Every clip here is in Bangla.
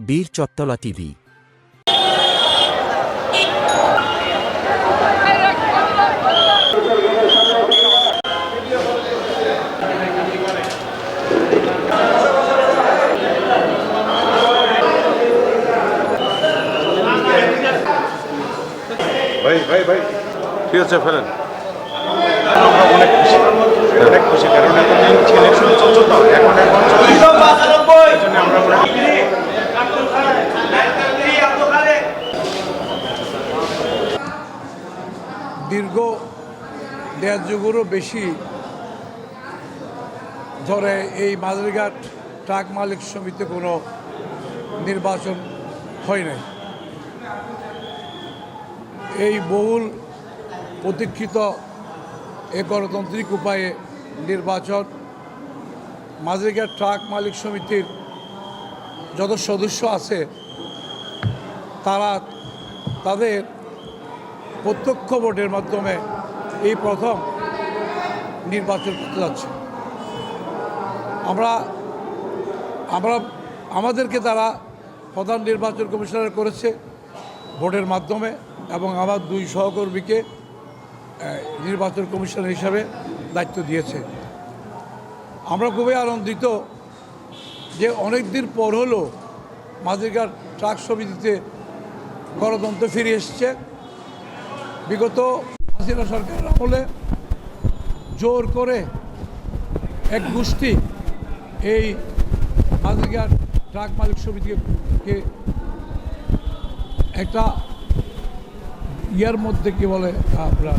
বীর চত্তলা টিভি। ভাই ভাই ভাই ঠিক আছে ফেলেন? অনেক খুশি। অনেক খুশি কারণ এতদিন ইলেকশন চলছে তো এখন এখন চলছে এই জন্য আমরা অনেক দীর্ঘ দেড় যুগেরও বেশি ধরে এই মাদারিঘাট ট্রাক মালিক সমিতি কোনো নির্বাচন হয় নাই। এই বহুল প্রতীক্ষিত এ গণতান্ত্রিক উপায়ে নির্বাচন মাদারিঘাট ট্রাক মালিক সমিতির যত সদস্য আছে, তারা তাদের প্রত্যক্ষ ভোটের মাধ্যমে এই প্রথম নির্বাচন করতে যাচ্ছে। আমরা আমরা, আমাদেরকে তারা প্রধান নির্বাচন কমিশনার করেছে ভোটের মাধ্যমে এবং আমার দুই সহকর্মীকে নির্বাচন কমিশনার হিসাবে দায়িত্ব দিয়েছে। আমরা খুবই আনন্দিত যে অনেক দিন পর হলো মাঝিরঘাট ট্রাক সমিতিতে গণতন্ত্র ফিরে এসছে। বিগত হাসিনা সরকারের আমলে জোর করে এক গোষ্ঠী এই মাঝিরঘাট ট্রাক মালিক সমিতিকে একটা ইয়ার মধ্যে কি বলে আপনার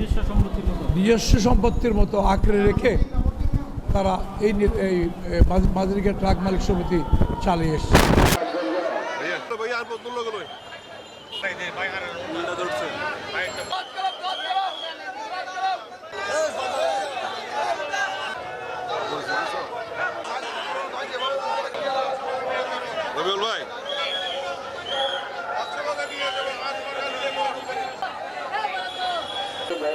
নিজস্ব সম্পত্তির মতো। আঁকড়ে রেখে তারা এই এই মাঝ- ট্রাক মালিক সমিতি চালিয়ে এসছে। ভাই আর ভাই। রবিউল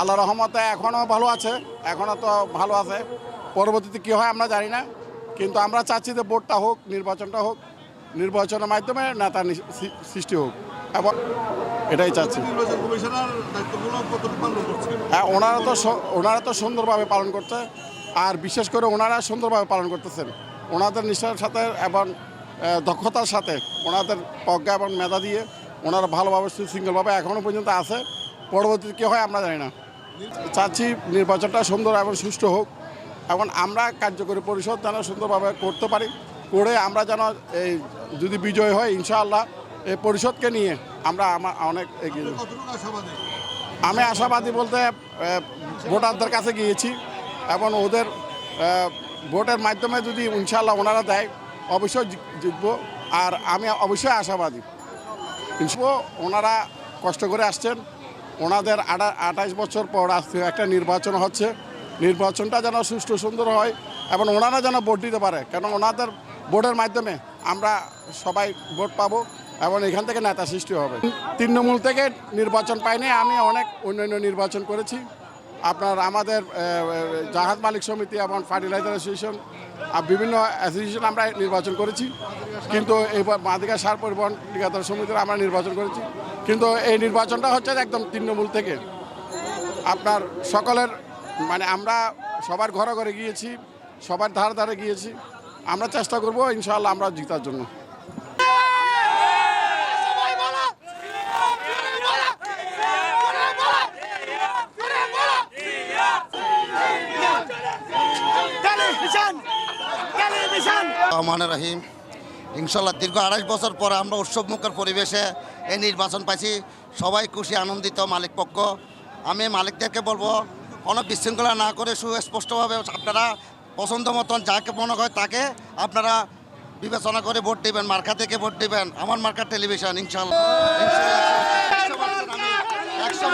আল্লাহ রহমতে এখনও ভালো আছে এখনও তো ভালো আছে। পরবর্তীতে কী হয় আমরা জানি না কিন্তু আমরা চাচ্ছি যে ভোটটা হোক নির্বাচনটা হোক নির্বাচনের মাধ্যমে নেতা সৃষ্টি হোক। এবং এটাই চাচ্ছি। হ্যাঁ ওনারা তো ওনারা তো সুন্দরভাবে পালন করছে। আর বিশেষ করে ওনারা সুন্দরভাবে পালন করতেছেন। ওনাদের নিষ্ঠার সাথে এবং দক্ষতার সাথে ওনাদের প্রজ্ঞা এবং মেধা দিয়ে ওনারা ভালোভাবে সুশৃঙ্খলভাবে এখনও পর্যন্ত আছে। পরবর্তীতে কী হয় আমরা জানি না। চাচ্ছি নির্বাচনটা সুন্দর এবং সুষ্ঠু হোক। এবং আমরা কার্যকরী পরিষদ যেন সুন্দরভাবে করতে পারি। করে আমরা যেন এই যদি বিজয় হয় ইনশাআল্লাহ এই পরিষদকে নিয়ে আমরা আমার অনেক এগিয়ে আমি আশাবাদী বলতে ভোটারদের কাছে গিয়েছি এবং ওদের ভোটের মাধ্যমে যদি ইনশাল্লাহ ওনারা দেয় অবশ্যই জিতবো। আর আমি অবশ্যই আশাবাদী। ওনারা কষ্ট করে আসছেন। ওনাদের আটা আঠাইশ বছর পর আসছে একটা নির্বাচন হচ্ছে। নির্বাচনটা যেন সুষ্ঠু সুন্দর হয় এবং ওনারা যেন ভোট দিতে পারে। কেন ওনাদের ভোটের মাধ্যমে আমরা সবাই ভোট পাবো এবং এখান থেকে নেতা সৃষ্টি হবে। তৃণমূল থেকে নির্বাচন পাইনি, আমি অনেক অন্যান্য নির্বাচন করেছি। আপনার আমাদের জাহাজ মালিক সমিতি এবং ফার্টিলাইজার অ্যাসোসিয়েশন আর বিভিন্ন অ্যাসোসিয়েশন আমরা নির্বাচন করেছি। কিন্তু এইবার মাদিকা সার পরিবহন ঠিকাদার সমিতির আমরা নির্বাচন করেছি। কিন্তু এই নির্বাচনটা হচ্ছে একদম তৃণমূল থেকে। আপনার সকলের মানে আমরা সবার ঘরে ঘরে গিয়েছি, সবার ধারে ধারে গিয়েছি। আমরা চেষ্টা করব ইনশাআল্লাহ আমরা জিতার জন্য। রহমান রহিম ইনশাল্লাহ দীর্ঘ আড়াইশ বছর পরে আমরা উৎসব মুখের পরিবেশে এই নির্বাচন পাইছি। সবাই খুশি আনন্দিত মালিক পক্ষ। আমি মালিকদেরকে বলব কোনো বিশৃঙ্খলা না করে সুস্পষ্টভাবে আপনারা পছন্দ মতন যাকে মনে হয় তাকে আপনারা বিবেচনা করে ভোট দেবেন, মার্কা থেকে ভোট দেবেন। আমার মার্কা টেলিভিশন ইনশাল্লাহ একশো